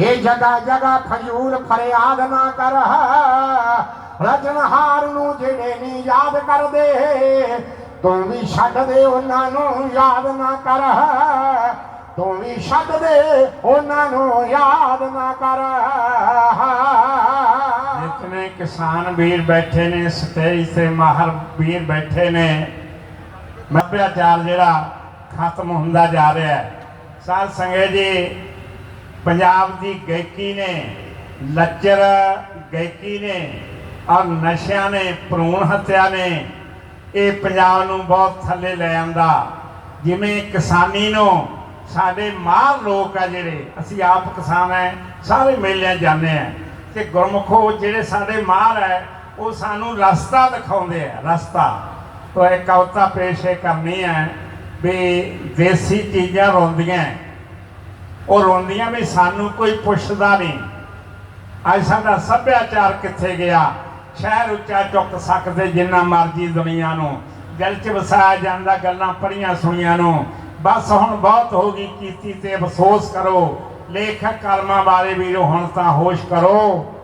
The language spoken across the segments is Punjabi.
ਇਹ ਜਗਾ ਜਗਾ ਫਜ਼ੂਲ ਫਰਿਆਦ ਨਾ ਕਰ ਰਜਨਹਾਰ ਨੂੰ ਜਿਹੜੇ ਨਹੀਂ ਯਾਦ ਕਰਦੇ ਤੂੰ ਵੀ ਛੱਡ ਦੇ ਉਹਨਾਂ ਨੂੰ ਯਾਦ ਨਾ ਕਰ ਤੂੰ ਵੀ ਛੱਡ ਦੇ ਉਹਨਾਂ ਨੂੰ ਯਾਦ ਨਾ ਕਰ ਜਿਤਨੇ ਕਿਸਾਨ ਵੀਰ ਬੈਠੇ ਨੇ ਸਟੇਜ ਤੇ ਮਾਹਰ ਵੀਰ ਬੈਠੇ ਨੇ ਸੱਭਿਆਚਾਰ ਜਿਹੜਾ ਖਤਮ ਹੁੰਦਾ ਜਾ ਰਿਹਾ ਹੈ ਸਾਧ ਸੰਗਤ ਜੀ ਪੰਜਾਬ ਦੀ ਗਾਇਕੀ ਨੇ, ਲੱਚਰ ਗਾਇਕੀ ਨੇ ਔਰ ਨਸ਼ਿਆਂ ਨੇ, ਭਰੂਣ ਹੱਤਿਆ ਨੇ, ਇਹ ਪੰਜਾਬ ਨੂੰ ਬਹੁਤ ਥੱਲੇ ਲੈ ਆਂਦਾ ਜਿਵੇਂ ਕਿਸਾਨੀ ਨੂੰ ਸਾਡੇ ਮਾਰ ਲੋਕ ਆ ਜਿਹੜੇ, ਅਸੀਂ ਆਪ ਕਿਸਾਨ ਹੈ ਸਾਰੇ ਮੇਲਿਆਂ 'ਚ ਜਾਂਦੇ ਆ। ਤੇ ਗੁਰਮੁਖੋ ਜਿਹੜੇ ਸਾਡੇ ਮਾਰ ਹੈ ਉਹ ਸਾਨੂੰ ਰਸਤਾ ਦਿਖਾਉਂਦੇ ਆ, ਰਸਤਾ। ਤੋ ਇਹ ਕਵਤਾ ਪੇਸ਼ ਇਹ ਕਰਨੀ ਹੈ ਵੀ ਦੇਸੀ ਚੀਜ਼ਾਂ ਰੋਂਦੀਆਂ ਉਹ ਰੋਂਦੀਆਂ ਵੀ ਸਾਨੂੰ ਕੋਈ ਪੁੱਛਦਾ ਨਹੀਂ। ਅੱਜ ਸਾਡਾ ਸੱਭਿਆਚਾਰ ਕਿੱਥੇ ਗਿਆ? ਸ਼ਹਿਰ ਉੱਚਾ ਚੁੱਕ ਸਕਦੇ ਜਿੰਨਾ ਮਰਜ਼ੀ ਦੁਨੀਆ ਨੂੰ। ਦਿਲ 'ਚ ਵਸਾਇਆ ਜਾਂਦਾ ਗੱਲਾਂ ਪੜੀਆਂ ਸੁਣੀਆਂ ਨੂੰ। ਬਸ ਹੁਣ ਬਹੁਤ ਹੋ ਗਈ ਕੀਤੀ ਤੇ ਅਫਸੋਸ ਕਰੋ। ਲੇਖਕ ਕਲਮਾਂ ਵਾਲੇ ਵੀਰੋ, ਹੁਣ ਤਾਂ ਹੋਸ਼ ਕਰੋ।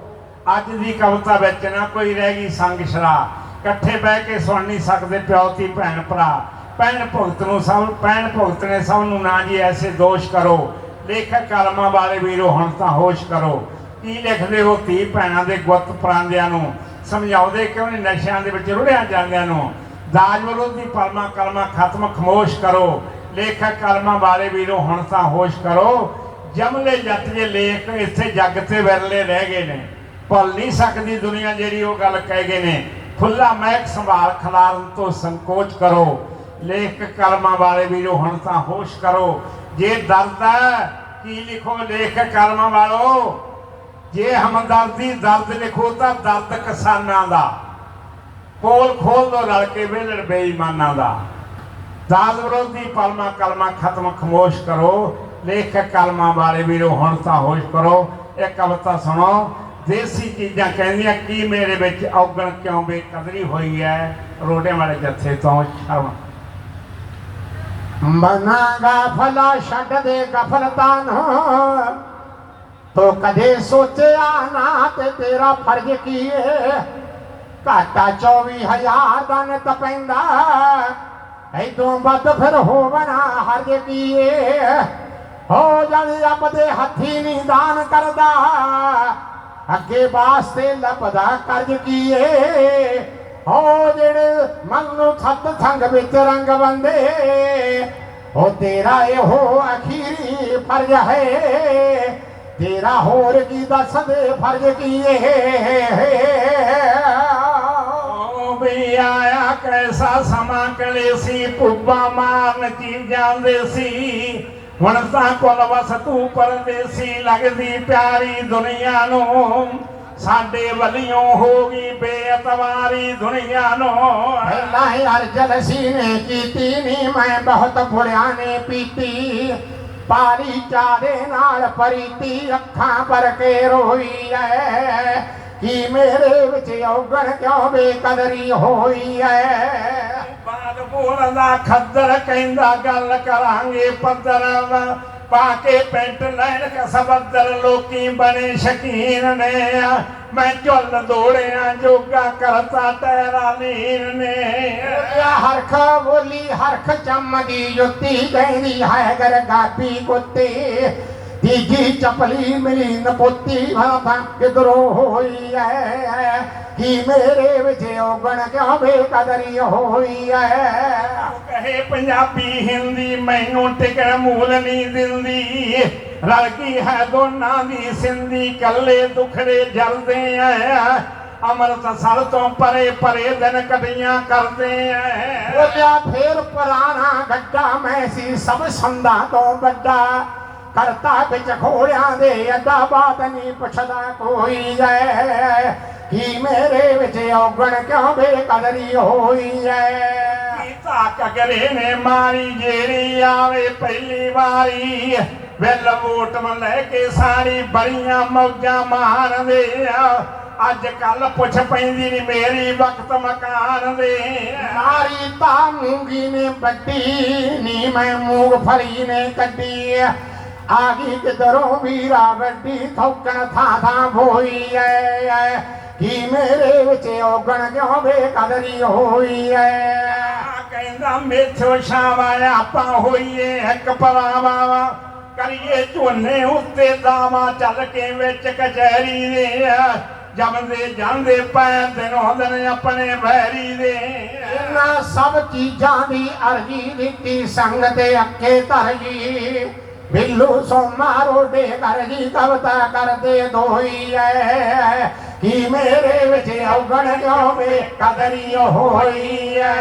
ਅੱਜ ਦੀ ਕਵਿਤਾ ਵਿੱਚ ਨਾ ਕੋਈ ਰਹਿ ਗਈ ਸੰਗ ਸ਼ਰਾ। ਇਕੱਠੇ ਬਹਿ ਕੇ ਸੁਣ ਨਹੀਂ ਸਕਦੇ ਪਿਓ, ਧੀ, ਭੈਣ, ਭਰਾ। ਪੈਣ ਭੁਗਤ ਨੂੰ ਸਭ ਪੈਣ ਭੁਗਤ ਨੇ ਸਭ ਨੂੰ ਨਾ ਜੀ, ਐਸੇ ਦੋਸ਼ ਕਰੋ। ਲੇਖਕ ਕਲਮਾਂ ਵਾਲੇ ਵੀਰੋ ਹੁਣ ਤਾਂ ਹੋਸ਼ ਕਰੋ। ਕੀ ਲਿਖਦੇ ਹੋ ਧੀ ਭੈਣਾਂ ਦੇ ਗੁੱਤ ਪਰਾਂਦਿਆਂ ਨੂੰ? ਸਮਝਾਉਂਦੇ ਕਿਉਂ ਨਹੀਂ ਨਸ਼ਿਆਂ ਦੇ ਵਿੱਚ ਰੁੜਿਆ ਜਾਂਦਿਆਂ ਨੂੰ? ਦਾਜ ਵਿਰੋਧੀ ਪਰਮਾ ਕਲਮਾ ਖਤਮ ਖਮੋਸ਼ ਕਰੋ। ਲੇਖਕ ਕਲਮਾਂ ਵਾਲੇ ਵੀਰੋ ਹੁਣ ਤਾਂ ਹੋਸ਼ ਕਰੋ। ਜਮਲੇ ਜੱਟ ਜੇ ਲੇਖ ਇੱਥੇ ਜੱਗ ਤੇ ਵਿਰਲੇ ਰਹਿ ਗਏ ਨੇ। ਭੁੱਲ ਨਹੀਂ ਸਕਦੀ ਦੁਨੀਆ ਜਿਹੜੀ ਉਹ ਗੱਲ ਕਹਿ ਗਏ ਨੇ। ਖੁੱਲਾ ਮਹਿਕ ਸੰਭਾਲ ਖਲਾਰਨ ਤੋਂ ਸੰਕੋਚ ਕਰੋ। ਲੇਖ ਕਲਮਾਂ ਵਾਲੇ ਵੀਰੋ, ਹੁਣ ਤਾਂ ਹੋਸ਼ ਕਰੋ। ਜੇ ਦਰਦ ਹੈ, ਕੀ ਲਿਖੋ ਲੇਖ ਕਲਮਾਂ ਵਾਲੋ? ਜੇ ਹਮਦਰਦੀ ਦਰਦ ਲਿਖੋ, ਤਾਂ ਦਰਦ ਕਿਸਾਨਾਂ ਦਾ। ਕੋਲ ਖੋਲ ਦੋ ਰਲ ਕੇ ਵੇਲੜ ਬੇਈਮਾਨਾਂ ਦਾ। ਦਾਲ ਵਿਰੋਧੀ ਪਲਮਾ ਕਲਮਾ ਖਤਮ ਖਮੋਸ਼ ਕਰੋ। ਲੇਖਕ ਕਲਮਾਂ ਵਾਲੇ ਵੀਰੋ, ਹੁਣ ਤਾਂ ਹੋਸ਼ ਕਰੋ। ਇਹ ਕਵਿਤਾ ਸੁਣੋ। ਦੇਸੀ ਚੀਜ਼ਾਂ ਕਹਿੰਦੀਆਂ, ਕੀ ਮੇਰੇ ਵਿੱਚ ਔਗਣ ਕਿਉਂ ਬੇਕਦਰੀ ਹੋਈ ਹੈ? ਰੋਡੇ ਵਾਲੇ ਜੱਥੇ ਤੋਂ ਸ਼ਰਮ। ਮਨਾਗਾ ਭਲਾ ਛੱਡ ਦੇ ਗਫਲਤਾਂ ਨੂੰ ਤੋ ਕਦੇ ਸੋਚਿਆ ਨਾ ਤੇ ਤੇਰਾ ਫਰਜ਼ ਕੀ ਏ? ਘਾਟਾ 24000 ਦਾ ਨਿਤ ਪੈਂਦਾ। ਐਦੋਂ ਵੱਧ ਫਿਰ ਹੋਵਣਾ ਹਰਜ ਕੀ ਏ? ਹੋ ਜਾਣੀ ਰੱਬ ਦੇ ਹੱਥੀ ਨਹੀਂ ਦਾਨ ਕਰਦਾ, ਅੱਗੇ ਵਾਸਤੇ ਲੱਭਦਾ ਕਰਜ਼ ਕੀ ਏ? ਹੋ ਜਿਹੜੇ ਮਨ ਨੂੰ ਥੱਤ ਥੰਗ ਵਿੱਚ ਰੰਗ ਬੰਦੇ, ਉਹ ਤੇਰਾ ਇਹੋ ਅਖੀਰੀ ਫਰਜ਼ ਹੈ। ਤੇਰਾ ਹੋਰ ਕੀ ਦੱਸ ਫਰਜ਼ ਕੀ ਓ ਵੀ ਆਇਆ ਕੈਸਾ ਸਮਾਂ ਕਲੇ ਸੀ ਪੁੱਬਾ ਮਾਰਨ ਕੀ ਜਾਂਦੇ ਸੀ? ਹੁਣ ਤਾਂ ਕੋਲ ਵਸ ਤੂੰ ਪਰਦੇਸੀ, ਲੱਗਦੀ ਪਿਆਰੀ ਦੁਨੀਆ ਨੂੰ। ਸਾਡੇ ਵੱਲਿਓ ਹੋ ਗਈ ਬੇਅਤਵਾਰੀ ਦੁਨੀਆ ਨੂੰ। ਪਹਿਲਾਂ ਹੀ ਅਰਜਲ ਸੀ ਨੇ ਕੀਤੀ ਨੀ ਮੈਂ ਬਹੁਤ ਬੁੜਿਆਂ ਨੇ ਪੀਤੀ। ਪਾਰੀ ਚਾਰੇ ਨਾਲ ਪਰੀਤੀ ਅੱਖਾਂ ਭਰ ਕੇ ਰੋਈ ਐ। ਕੀ ਮੇਰੇ ਵਿੱਚ ਔਗਣ ਕਿਉਂ ਬੇਕਦਰੀ ਹੋਈ ਐ? ਬਾਦ ਬੋਲਦਾ ਖੱਦਰ ਕਹਿੰਦਾ ਗੱਲ ਕਰਾਂਗੇ ਪੱਧਰ। ਪਾ ਕੇ ਪੈਂਟ ਲੈਣ ਕਸਬਦਰ ਲੋਕੀ ਬਣੇ ਸ਼ਕੀਨ ਨੇ ਮੈਂ ਝੁੱਲ ਦੌੜਿਆ ਜੋਗਾ ਕਰਤਾ ਤੇਰਾ ਲੀਨ ਨੇ। ਹਰਖ ਬੋਲੀ, ਹਰਖ ਚਮਦੀ ਜੁੱਤੀ ਕਹਿੰਦੀ ਹੈ ਗਰਗਾਪੀ ਕੁੱਤੀ। ਚਪਲੀ ਮਿਲੀ ਨਪੁੱਤੀ ਭਾਂ ਕਿਧਰੋਂ ਹੋਈ ਐ ਕੀ ਮੇਰੇ ਵਿੱਚ ਔਗਣ ਕਿਉਂ ਬੇਕਦਰੀ ਹੋਈ ਐ ਕਹੇ ਪੰਜਾਬੀ ਹਿੰਦੀ ਮੈਨੂੰ ਟਿਕਣ ਮੂਲ ਨਹੀਂ ਦਿੰਦੀ। ਰਲ ਗਈ ਹੈ ਦੋਨਾਂ ਦੀ ਸਿੰਧੀ ਕੱਲੇ ਦੁਖੜੇ ਜਲਦੇ ਆ ਅੰਮ੍ਰਿਤ ਸਰ ਤੋਂ ਪਰੇ ਪਰੇ ਦਿਨ ਕਟੀਆਂ ਕਰਦੇ ਆ ਬੋਲਿਆ ਫੇਰ ਪੁਰਾਣਾ ਗੱਡਾ ਮੈਂ ਸੀ ਸਭ ਸੰਦਾਂ ਤੋਂ ਵੱਡਾ। ਕਰਤਾ ਵਿੱਚ ਘੋੜਿਆਂ ਦੇ ਅੱਡਾ ਬਾਤ ਨਹੀਂ ਪੁੱਛਦਾ ਕੋਈ ਐ ਕੀ ਮੇਰੇ ਵਿੱਚ ਔਗਣ ਕਿਉਂ ਬੇਕਦਰੀ ਹੋਈ ਐ ਕੀਤਾ ਕਗਰੇ ਨੇ ਮਾਰੀ ਜਿਹੜੀ ਆਵੇ ਪਹਿਲੀ ਵਾਰੀ। ਵੇਲ ਵੋਟ ਮ ਲੈ ਕੇ ਸਾਰੀ ਬੜੀਆਂ ਮੌਜਾਂ ਮਾਰਦੇ ਆ। ਅੱਜ ਕੱਲ ਪੁੱਛ ਪੈਂਦੀ ਨੀ ਮੇਰੀ ਵਕਤ ਮਕਾਨ ਦੇ। ਮਾਰੀ ਤਾਂ ਮੂੰਗੀ ਨੇ ਵੱਡੀ ਨੀ ਮੈਂ ਮੂੰਗ ਫਲੀ ਨੇ ਕੱਢੀ ਆ ਗਈ ਕਿਧਰੋਂ ਵੀਰਾ ਵੱਡੀ ਥੌਕਣ ਥਾਂ ਥਾਂ ਹੋਈ ਐ ਕੀ ਮੇਰੇ ਵਿੱਚ ਔਗਣ ਕਿਉਂ ਬੇਕਦਰੀ ਹੋਈ ਐ? ਕਹਿੰਦਾ ਮੇਥੋਂ ਸ਼ਾਵਾ ਆਪਾਂ ਹੋਈਏ ਇੱਕ ਪਵਾਵਾ ਕਰੀਏ ਝੋਨੇ ਉੱਤੇ ਦਾਵਾ ਚੱਲ ਕੇ ਵਿੱਚ ਕਚਹਿਰੀ ਦੇ। ਜਮਦੇ ਜਾਂਦੇ ਪੈਰ ਦਿਨੋਂ ਦਿਨ ਆਪਣੇ ਵੈਰੀ ਦੇ। ਇਹਨਾਂ ਸਭ ਚੀਜ਼ਾਂ ਦੀ ਅਰਜੀ ਦਿੱਤੀ ਸੰਗ ਤੇ ਅੱਖੇ ਧਰ ਬਿੱਲੂ ਸੋਮਾ ਰੋਡੇ ਕਰ ਜੀ ਕਵਤਾ ਕਰਦੇ ਦੋਈ ਐ। ਕੀ ਮੇਰੇ ਵਿੱਚ ਔਗਣ ਕਿਉਂ ਵੇ ਕਦਰੀ ਹੋਈ ਐ।